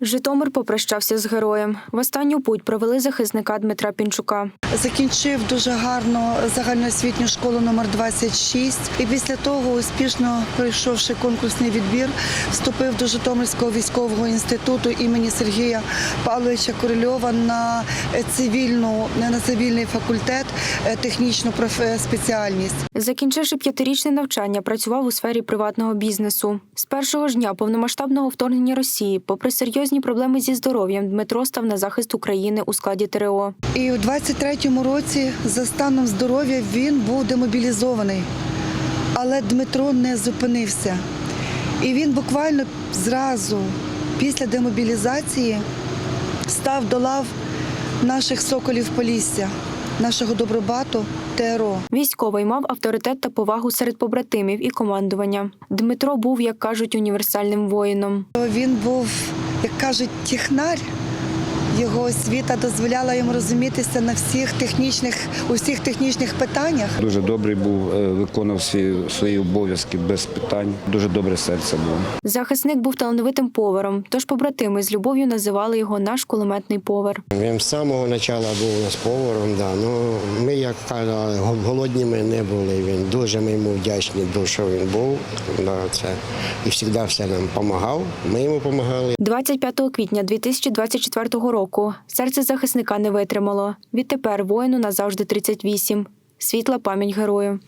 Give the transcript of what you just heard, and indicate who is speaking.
Speaker 1: Житомир попрощався з героєм. В останню путь провели захисника Дмитра Пінчука.
Speaker 2: Закінчив дуже гарно загальноосвітню школу номер 26 і після того, успішно пройшовши конкурсний відбір, вступив до Житомирського військового інституту імені Сергія Павловича Корольова на е, цивільну на цивільний факультет, е, технічну спеціальність.
Speaker 1: Закінчивши п'ятирічне навчання, працював у сфері приватного бізнесу. З першого ж дня повномасштабного вторгнення Росії, попри серйозні проблеми зі здоров'ям, Дмитро став на захист України у складі ТРО.
Speaker 2: І у 23-му році за станом здоров'я він був демобілізований. Але Дмитро не зупинився. І він буквально зразу після демобілізації став до лав наших соколів Полісся, нашого добробату ТРО.
Speaker 1: Військовий мав авторитет та повагу серед побратимів і командування. Дмитро був, як кажуть, універсальним воїном.
Speaker 2: Він був, як кажуть, технар. Його освіта дозволяла йому розумітися на всіх технічних, усіх технічних питаннях.
Speaker 3: Дуже добрий був, е, виконував свої, свої обов'язки без питань. Дуже добре серце було.
Speaker 1: Захисник був талановитим поваром, тож побратими з любов'ю називали його наш кулеметний повар.
Speaker 4: Він з самого початку був у нас поваром. Да. Ну, ми, як казали, гол- голодні ми не були. Він дуже ми йому вдячні, що він був. Да, це. І завжди все нам допомагав. Ми йому допомагали.
Speaker 1: 25 квітня 2024 року серце захисника не витримало. Відтепер воїну назавжди 38. Світла пам'ять герою.